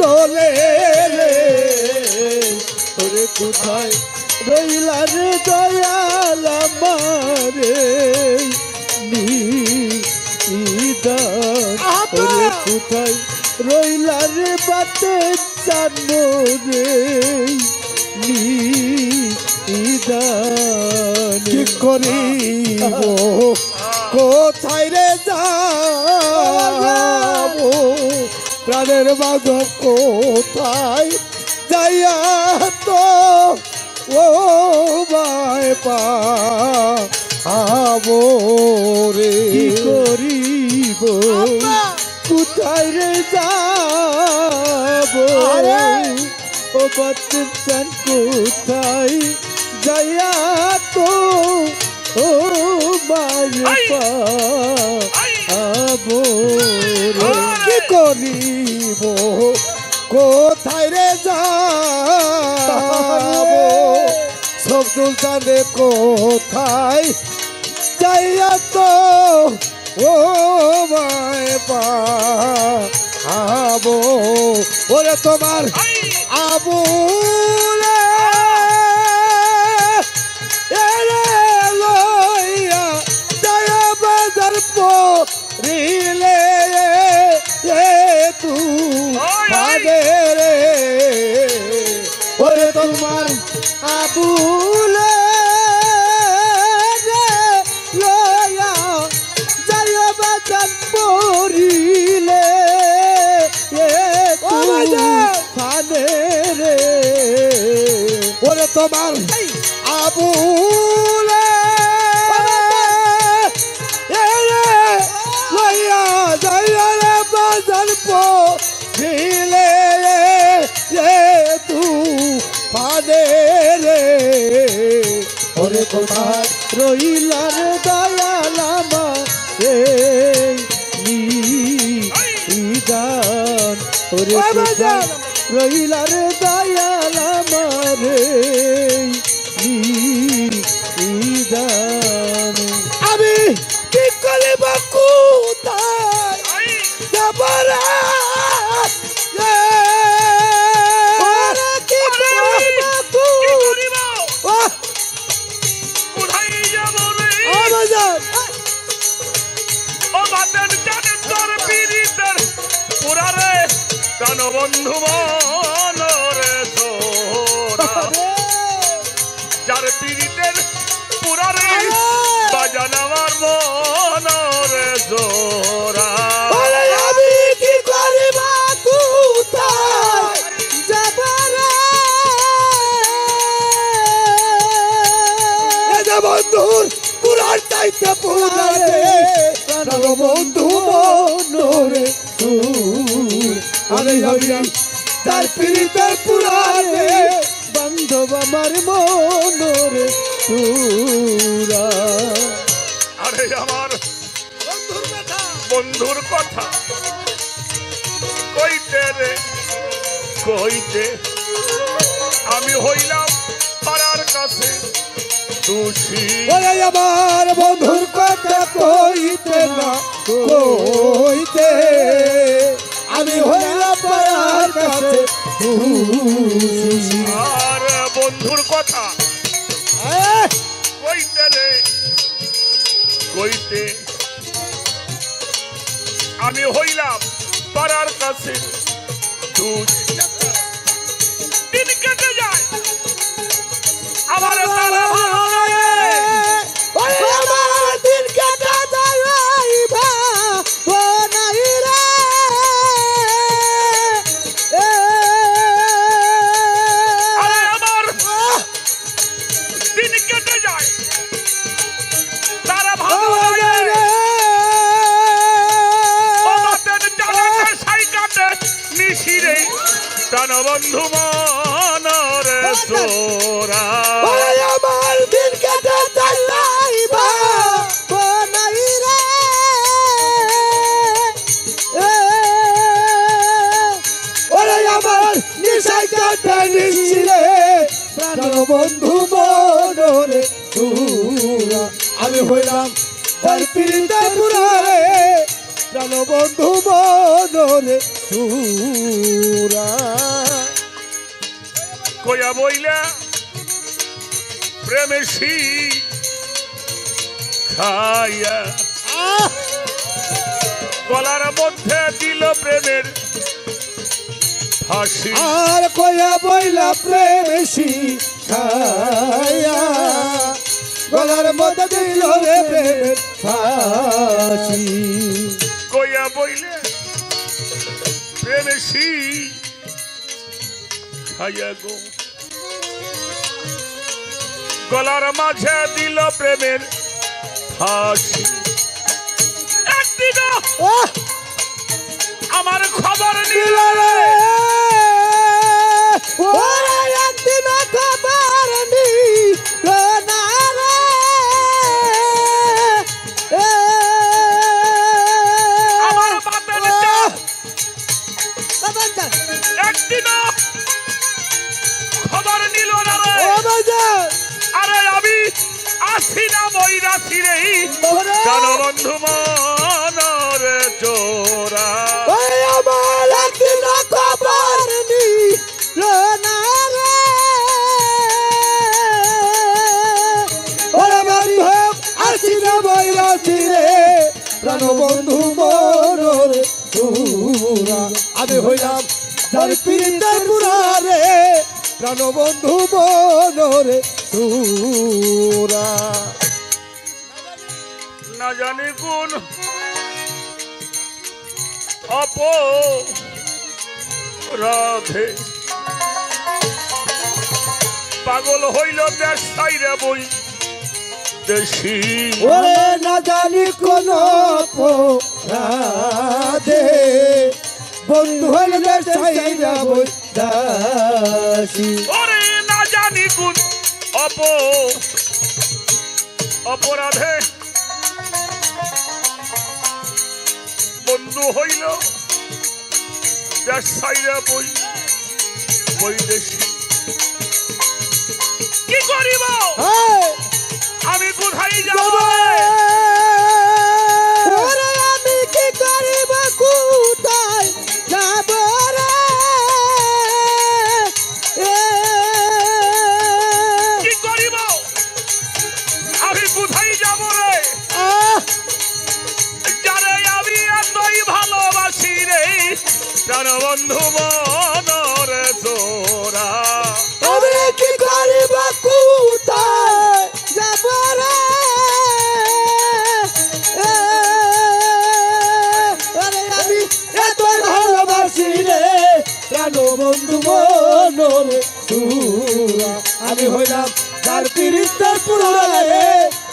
দলে রে। ওরে কোথায় রইলা রে দয়াল আমারে? ওরে কোথায় রইলা রে বাতে রে? নিদান কি করিব? কোথায় প্রাণের বাধব কোথায়? যাইয়া তো ও বাই পা রে। করিব? কোথায় রে যাব? ও বাচ্চান কোথায়? যাইয়া তো ও বাই পা আবো করিব কোথায় রে যাব? সব দুলতানে কোথায় যাইয়া তো? ও মায় পা আবো ওরে তোমার আবুলে তু পাদে রে। ওরে তোমার আবুলে লইয়া যাইয়া রে বাজার পিলে তু পাদে রে। ওরে কোথায় রইলা দয়ালামা রে ওরে কোথায় রইলা রে দয়ালামা রে আমি কি করে বা কোথায় যাবরা প্রাণ বন্ধু মনোরে আমি তার পীড়িতের পুরারে বান্ধব আমার মনোরে তুরা আরে আমার বন্ধুর কথা। কইতে রে, কইতে। আমি হইলাম পাড়ার কাছে। দোষী ওরে আমার বন্ধুর কথা কইতে না কইতে আমি হইলাম পাড়ার কাছে। আর বন্ধুর কথা! কইতে রে কইতে আমি হইলাম পাড়ার কাছে। দিন কেটে যায় আমার বন্ধু মনরে আমি হইলাম তার পিড়িতে পুরারে। প্রাণ বন্ধু মনরে সুরা কয়া বইলা প্রেমে খাইয়া। গলার মধ্যে দিল প্রেমের ফাঁসি আর কয়া বইলা প্রেমেশি খায়া গলার মধ্যে দিল রে প্রেমের ফাঁসি। কয়া বইলে প্রেমে শি খাইয়া গো। গলার মাঝে দিল প্রেমের ফাঁসি। একদিন আমার খবর নিল রে। আসি না বৈরাসি রে। জান বন্ধু মনরে চোরা ওই আমার একদিন খবর নিল না রে। ওরে বাড়ি হোক আসি না বৈরাসি রে। প্রাণ বন্ধু মনোর সুরা আমি হইলাম তার পীড়িতের পুরা রে প্রাণ। বন্ধু মনোর সুরা। না জানি কোন অপ রাধে পাগল হইল দেশ সাইরে বই দেশি ওরে না জানি কোন অপ অপরাধে বন্ধু হইল ব্যবসায়ীরা বই বৈদেশি কি করিব?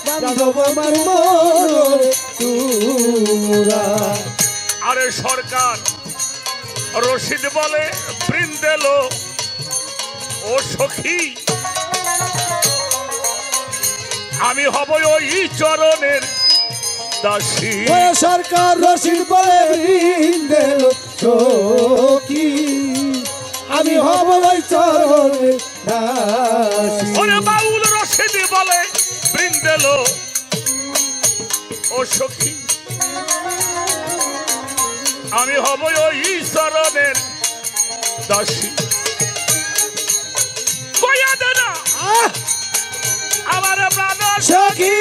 বান্ধব আমার তুরা আরে সরকার রশিদ বলে বৃন্দেলো ও সখী। আমি হব ওই চরণের দাসী। সরকার রশিদ বলে বৃন্দেল সখী। আমি হব ওই চরণে দাসী। রশিদ বলে বৃন্দেল ও সখী আমি হব ওই শরণের দাসী। আমার প্রাণ সখী!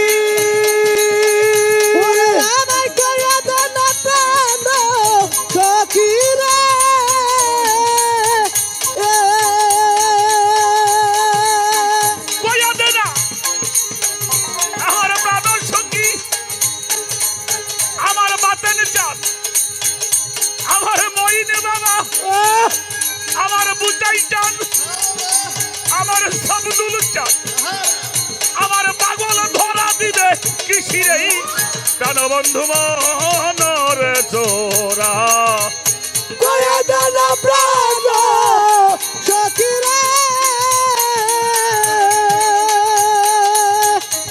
আমার সাবদুল আমার পাগল ধরা দিবে কৃষিরে। প্রাণ বন্ধু মনরে চোরা কয়া দান প্রাণ সখী রে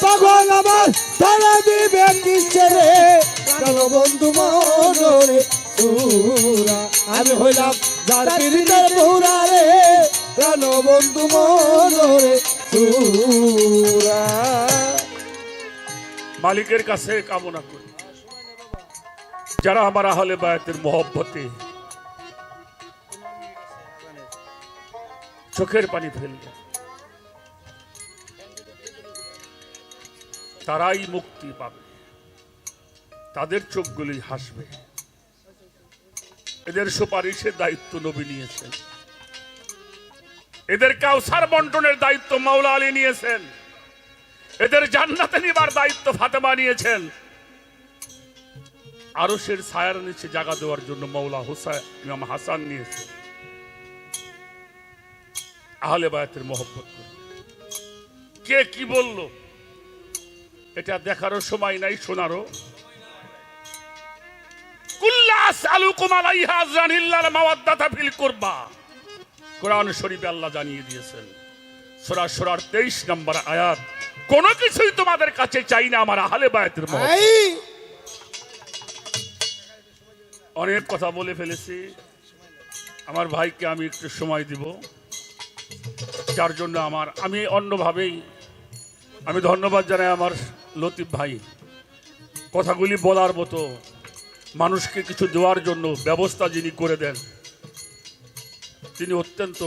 পাগল আমার তারা দিবে কিসে রে প্রাণ বন্ধু আমি হইলাম যার পীড়িতের পুরা রে। প্রাণ বন্ধু মনরে মালিকের কাছে কামনা করি। যারা আমার আহলে বায়াতের মহব্বতে চোখের পানি ফেলবে তারাই মুক্তি পাবে। তাদের চোখগুলি হাসবে। এদের সুপারিশের দায়িত্ব নবী নিয়েছেন। এদের কাউসার বন্টনের দায়িত্ব মাওলা আলী নিয়েছেন। এদের জান্নাতে নিবার দায়িত্ব ফাতেমা নিয়েছেন। আরশের ছায়ার নিচে জায়গা দেওয়ার জন্য মৌলা হুসাইন ইমাম হাসান নিয়েছে আহলে বায়াতের মহব্বত কে কি বলল? এটা দেখারও সময় নাই, শোনারও। কুল্লাস আলুকুম আলাইহা আজরানিল্লাল মাওয়াদ্দাতা ফিল কুরবা। কোরআন শরীফে আল্লাহ জানিয়ে দিয়েছেন সূরা সূরার 23 নম্বর আয়াত কোনো কিছুই তোমাদের কাছে চাই না আমার আহলে বায়াতের মহব্বত। অনেক কথা বলে ফেলেছি। আমার ভাইকে আমি একটু সময় দিব। যার জন্য আমার আমি অন্যভাবেই আমি ধন্যবাদ জানাই আমার লতিফ ভাই। কথাগুলি বলার মতো মানুষকে কিছু দেওয়ার জন্য ব্যবস্থা যিনি করে দেন তিনি অত্যন্ত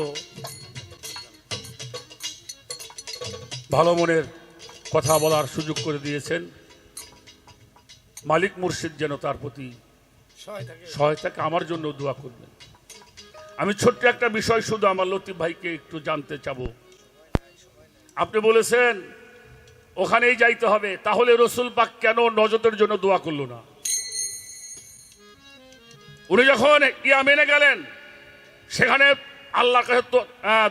ভালো মনের কথা বলার সুযোগ করে দিয়েছেন। মালিক মুর্শিদ যেন তার প্রতি সহায়তাকে আমার জন্য দোয়া করবেন। আমি ছোট্ট একটা বিষয় শুধু আমার লতিফ ভাইকে একটু জানতে চাব। আপনি বলেছেন ওখানেই যাইতে হবে তাহলে রসুল পাক কেন নজতের জন্য দোয়া করল না? উনি যখন ইয়ামেনে গেলেন সেখানে তো,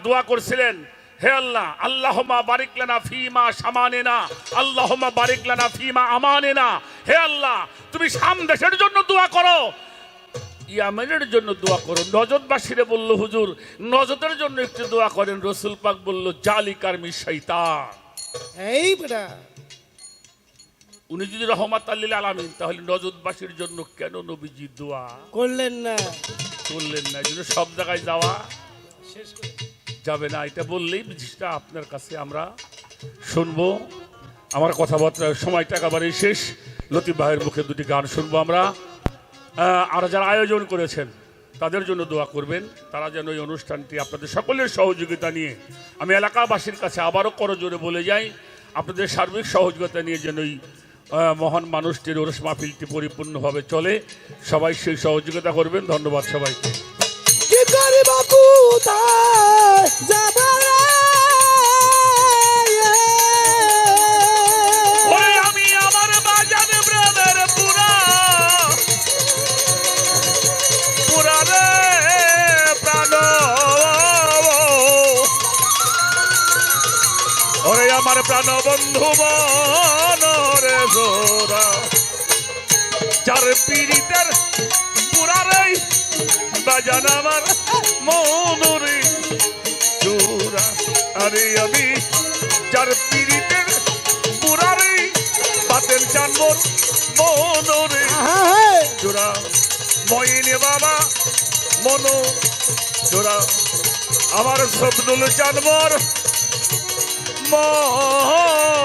দোয়া করছিলেন হে আল্লাহ আল্লাহমা বারিক লানা ফিমা সামানেনা আল্লাহমা বারিক লানা ফিমা আমানেনা হে আল্লাহ তুমি শাম দেশের জন্য দোয়া করো। ইয়ামেনের জন্য দোয়া করো নজরবাসীরে বলল হুজুর নজদের জন্য একটু দোয়া করেন। রসুল পাক বলল জালিকার মিশাইতা এই বেটা। উনি যদি রহমাত আল্লিল আলামিন তাহলে নজরবাসীর জন্য কেন নবীজি দোয়া? করলেন না। করলেন না এই সব জায়গায় যাওয়া যাবে না। এটা বললেই জিনিসটা আপনার কাছে আমরা শুনব। আমার কথাবার্তা সময়টা একেবারেই শেষ। লতিফ ভাইয়ের মুখে দুটি গান শুনব আমরা। আর যারা আয়োজন করেছেন তাদের জন্য দোয়া করবেন। তারা যেন এই অনুষ্ঠানটি আপনাদের সকলের সহযোগিতা নিয়ে আমি এলাকাবাসীর কাছে আবারও করজোরে বলে যাই আপনাদের সার্বিক সহযোগিতা নিয়ে যেন এই মহান মানুষটির ওরস মাহফিলটি পরিপূর্ণভাবে চলে। সবাই সেই সহযোগিতা করবেন। ধন্যবাদ সবাইকে। কি করি বাবু তাই যাবে ওরে আমি আমার বাজার ব্রাদার পুরা। পুরা রে প্রাণ। ওরে আমার প্রাণ বন্ধু মনরে জোরা চার পীড়িতের পুরা রে বাজান আমার মনরে চূড়া। আরে আমি যার পীড়িতের পুরারে বাতের জানবর মনরে চূড়া। ময়নে বাবা মনো চূড়া। আমার স্বপ্নুল জানবর মনরে।